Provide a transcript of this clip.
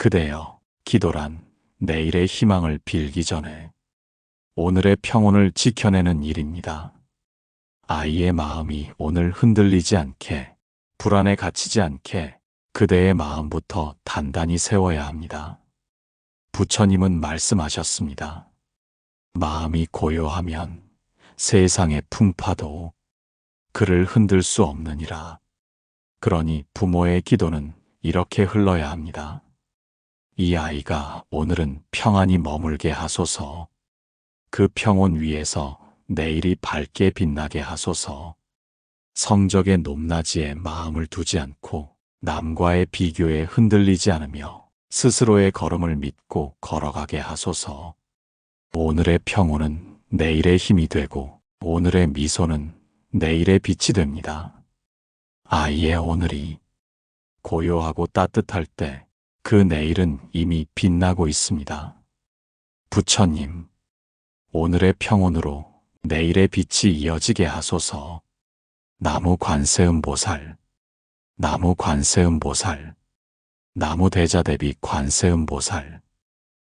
그대여, 기도란 내일의 희망을 빌기 전에 오늘의 평온을 지켜내는 일입니다. 아이의 마음이 오늘 흔들리지 않게, 불안에 갇히지 않게 그대의 마음부터 단단히 세워야 합니다. 부처님은 말씀하셨습니다. 마음이 고요하면 세상의 풍파도 그를 흔들 수 없느니라. 그러니 부모의 기도는 이렇게 흘러야 합니다. 이 아이가 오늘은 평안히 머물게 하소서. 그 평온 위에서 내일이 밝게 빛나게 하소서. 성적의 높낮이에 마음을 두지 않고 남과의 비교에 흔들리지 않으며 스스로의 걸음을 믿고 걸어가게 하소서. 오늘의 평온은 내일의 힘이 되고 오늘의 미소는 내일의 빛이 됩니다. 아이의 오늘이 고요하고 따뜻할 때 그 내일은 이미 빛나고 있습니다. 부처님, 오늘의 평온으로 내일의 빛이 이어지게 하소서. 나무 관세음 보살, 나무 관세음 보살, 나무 대자 대비 관세음 보살,